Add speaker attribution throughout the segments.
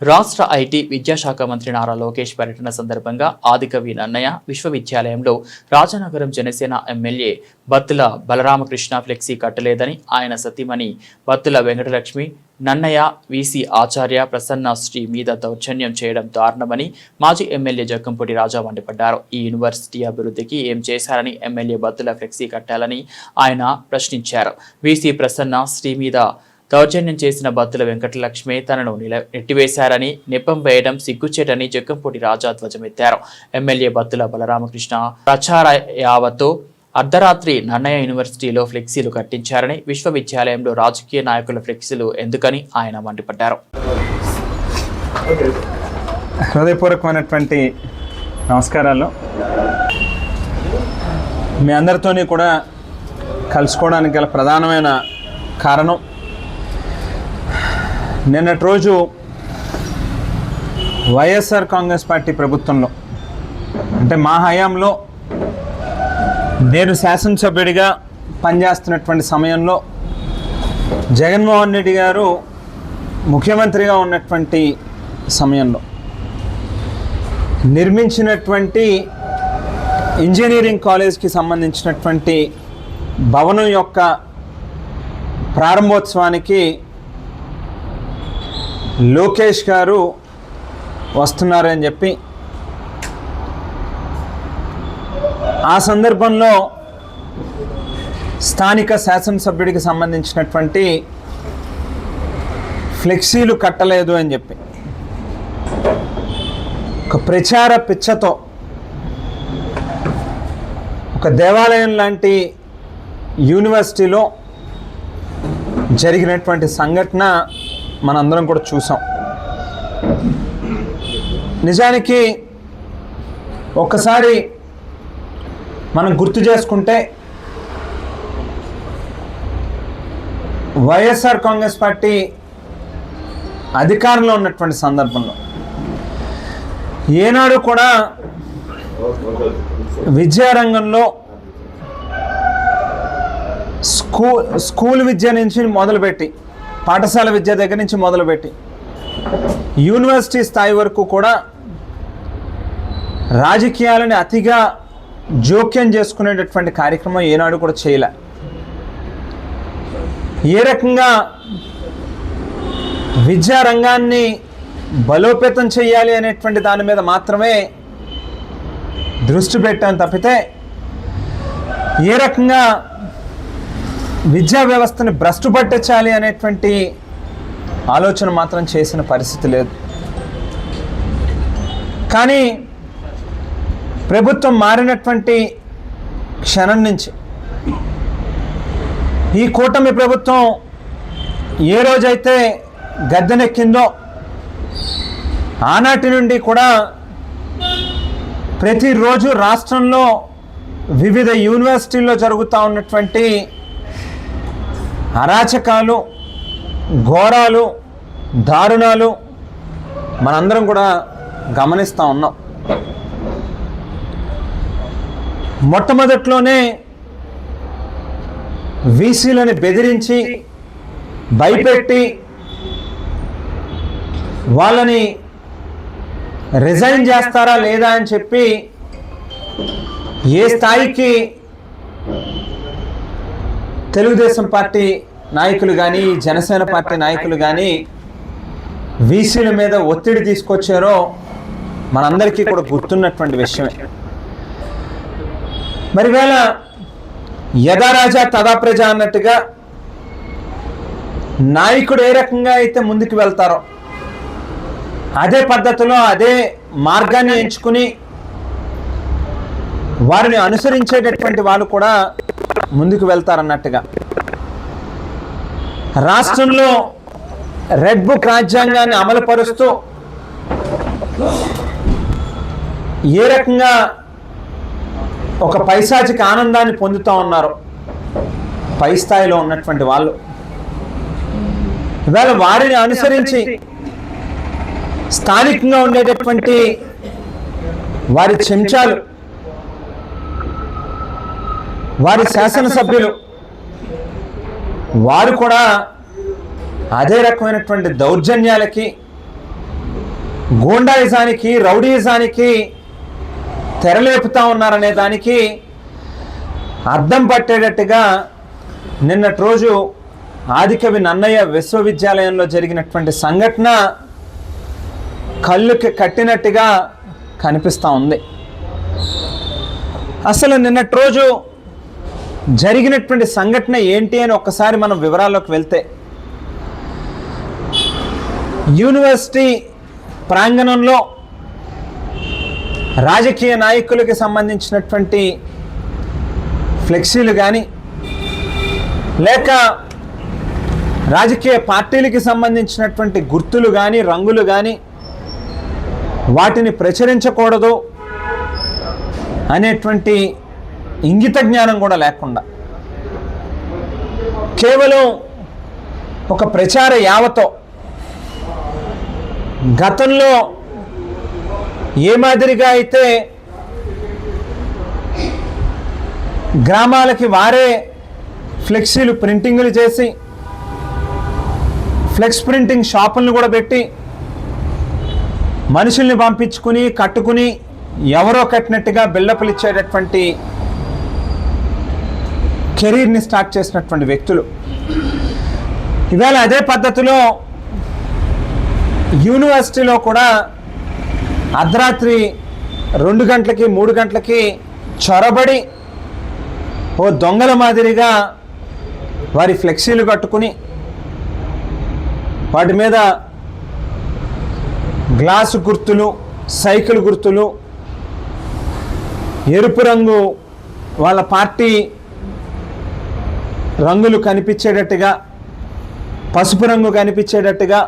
Speaker 1: రాష్ట్ర ఐటీ విద్యాశాఖ మంత్రి నారా లోకేష్ పర్యటన సందర్భంగా ఆదికవి నన్నయ్య విశ్వవిద్యాలయంలో రాజనగరం జనసేన ఎమ్మెల్యే బత్తుల బలరామకృష్ణ ఫ్లెక్సీ కట్టలేదని ఆయన సతీమణి బత్తుల వెంకటలక్ష్మి నన్నయ్య వీసీ ఆచార్య ప్రసన్న శ్రీ మీద దౌర్జన్యం చేయడం దారుణమని మాజీ ఎమ్మెల్యే జక్కంపూడి రాజా మండిపడ్డారు. ఈ యూనివర్సిటీ అభివృద్ధికి ఏం చేశారని ఎమ్మెల్యే బత్తుల ఫ్లెక్సీ కట్టాలని ఆయన ప్రశ్నించారు. వీసీ ప్రసన్న శ్రీ మీద దౌర్జన్యం చేసిన బత్తుల వెంకటలక్ష్మి తనను నిల నెట్టివేశారని నిప్పం వేయడం సిగ్గుచేటని జగ్గంపూటి రాజా ధ్వజమెత్తారు ఎమ్మెల్యే బత్తుల బలరామకృష్ణ ప్రచార యావతో అర్ధరాత్రి నన్నయ్య యూనివర్సిటీలో ఫ్లెక్సీలు కట్టించారని విశ్వవిద్యాలయంలో రాజకీయ నాయకుల ఫ్లెక్సీలు ఎందుకని ఆయన మండిపడ్డారు.
Speaker 2: హృదయపూర్వకమైనటువంటి నమస్కారాలు. మీ అందరితోని కూడా కలుసుకోవడానికి గల ప్రధానమైన కారణం నిన్నటి రోజు వైఎస్ఆర్ కాంగ్రెస్ పార్టీ ప్రభుత్వంలో అంటే మా హయాంలో నేను శాసనసభ్యుడిగా పనిచేస్తున్నటువంటి సమయంలో జగన్మోహన్ రెడ్డి గారు ముఖ్యమంత్రిగా ఉన్నటువంటి సమయంలో నిర్మించినటువంటి ఇంజనీరింగ్ కాలేజ్కి సంబంధించినటువంటి భవనం యొక్క ప్రారంభోత్సవానికి లోకేష్ గారు వస్తున్నారని చెప్పి ఆ సందర్భంలో స్థానిక శాసనసభ్యుడికి సంబంధించినటువంటి ఫ్లెక్సీలు కట్టలేదు అని చెప్పి ఒక ప్రచార పిచ్చతో ఒక దేవాలయం లాంటి యూనివర్సిటీలో జరిగినటువంటి సంఘటన మనందరం కూడా చూసాం. నిజానికి ఒక్కసారి మనం గుర్తు చేసుకుంటే వైఎస్ఆర్ కాంగ్రెస్ పార్టీ అధికారంలో ఉన్నటువంటి సందర్భంలో ఏనాడు కూడా విద్యారంగంలో స్కూ స్కూల్ విద్య నుంచి మొదలుపెట్టి పాఠశాల విద్య దగ్గర నుంచి మొదలుపెట్టి యూనివర్సిటీ స్థాయి వరకు కూడా రాజకీయాలని అతిగా జోక్యం చేసుకునేటటువంటి కార్యక్రమం ఏనాడు కూడా చేయలే. ఏ రకంగా విద్యా రంగాన్ని బలోపేతం చేయాలి అనేటువంటి దాని మీద మాత్రమే దృష్టి పెట్టాను తప్పితే ఏ రకంగా విద్యా వ్యవస్థని భ్రష్టు పట్టించాలి అనేటువంటి ఆలోచన మాత్రం చేసిన పరిస్థితి లేదు. కానీ ప్రభుత్వం మారినటువంటి క్షణం నుంచి ఈ కూటమి ప్రభుత్వం ఏ రోజైతే గద్దెనెక్కిందో ఆనాటి నుండి కూడా ప్రతిరోజు రాష్ట్రంలో వివిధ యూనివర్సిటీల్లో జరుగుతూ ఉన్నటువంటి అరాచకాలు ఘోరాలు దారుణాలు మనందరం కూడా గమనిస్తూ ఉన్నాం. మొట్టమొదట్లోనే వీసీలను బెదిరించి భయపెట్టి వాళ్ళని రిజైన్ చేస్తారా లేదా అని చెప్పి ఏ స్థాయికి తెలుగుదేశం పార్టీ నాయకులు కానీ జనసేన పార్టీ నాయకులు కానీ వీసీల మీద ఒత్తిడి తీసుకొచ్చారో మనందరికీ కూడా గుర్తున్నటువంటి విషయమే. మరి వేళ యథారాజా తదా ప్రజ అన్నట్టుగా నాయకుడు ఏ రకంగా అయితే ముందుకు వెళ్తారో అదే పద్ధతిలో అదే మార్గాన్ని ఎంచుకుని వారిని అనుసరించేటటువంటి వాళ్ళు కూడా ముందుకు వెళ్తారన్నట్టుగా. రాష్ట్రంలో రెడ్ బుక్ రాజ్యాంగాన్ని అమలుపరుస్తూ ఏ రకంగా ఒక పైశాచిక ఆనందాన్ని పొందుతూ ఉన్నారు పై స్థాయిలో ఉన్నటువంటి వాళ్ళు. ఇవాళ వారిని అనుసరించి స్థానికంగా ఉండేటటువంటి వారి చెంచాలు వారి శాసనసభ్యులు. వారు కూడా అదే రకమైనటువంటి దౌర్జన్యాలకి గూండాయిజానికి రౌడీయిజానికి తెరలేపుతా ఉన్నారనే దానికి అద్దం పట్టేటట్టుగా నిన్నటి రోజు ఆదికవి నన్నయ్య విశ్వవిద్యాలయంలో జరిగినటువంటి సంఘటన కళ్ళుకి కట్టినట్టుగా కనిపిస్తూ ఉంది. అసలు నిన్నటి రోజు జరిగినటువంటి సంఘటన ఏంటి అని ఒక్కసారి మనం వివరాల్లోకి వెళ్తే యూనివర్సిటీ ప్రాంగణంలో రాజకీయ నాయకులకి సంబంధించినటువంటి ఫ్లెక్సీలు కానీ లేక రాజకీయ పార్టీలకి సంబంధించినటువంటి గుర్తులు కానీ రంగులు కానీ వాటిని ప్రచురించకూడదు అనేటువంటి ఇంగిత జ్ఞానం కూడా లేకుండా. కేవలం ఒక ప్రచార యావతో గతంలో ఏ మాదిరిగా అయితే గ్రామాలకి వారే ఫ్లెక్సీలు ప్రింటింగ్లు చేసి ఫ్లెక్స్ ప్రింటింగ్ షాపులను కూడా పెట్టి మనుషుల్ని పంపించుకుని కట్టుకుని ఎవరో కట్టినట్టుగా బిల్డప్లు ఇచ్చేటటువంటి కెరీర్ని స్టార్ట్ చేసినటువంటి వ్యక్తులు. ఇవాళ అదే పద్ధతిలో యూనివర్సిటీలో కూడా అర్ధరాత్రి రెండు గంటలకి మూడు గంటలకి చొరబడి ఓ దొంగల మాదిరిగా వారి ఫ్లెక్సీలు కట్టుకుని వాటి మీద గ్లాసు గుర్తులు సైకిల్ గుర్తులు ఎరుపు రంగు వాళ్ళ పార్టీ రంగులు కనిపించేటట్టుగా పసుపు రంగు కనిపించేటట్టుగా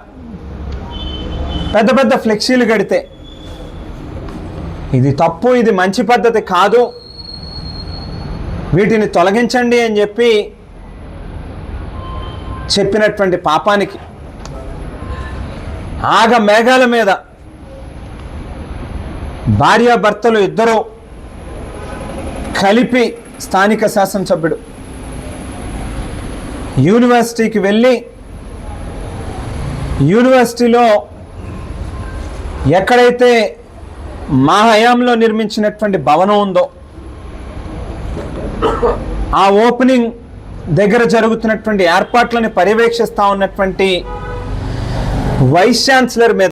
Speaker 2: పెద్ద పెద్ద ఫ్లెక్సీలు కడితే ఇది తప్పు ఇది మంచి పద్ధతి కాదు. వీటిని తొలగించండి అని చెప్పి చెప్పినటువంటి పాపానికి ఆగ మేఘాల మీద భార్యాభర్తలు ఇద్దరూ కలిపి స్థానిక శాసనసభ్యుడు యూనివర్సిటీకి వెళ్ళి యూనివర్సిటీలో ఎక్కడైతే మా హయాంలో నిర్మించినటువంటి భవనం ఉందో ఆ ఓపెనింగ్ దగ్గర జరుగుతున్నటువంటి ఏర్పాట్లను పర్యవేక్షిస్తా ఉన్నటువంటి వైస్ ఛాన్సలర్ మీద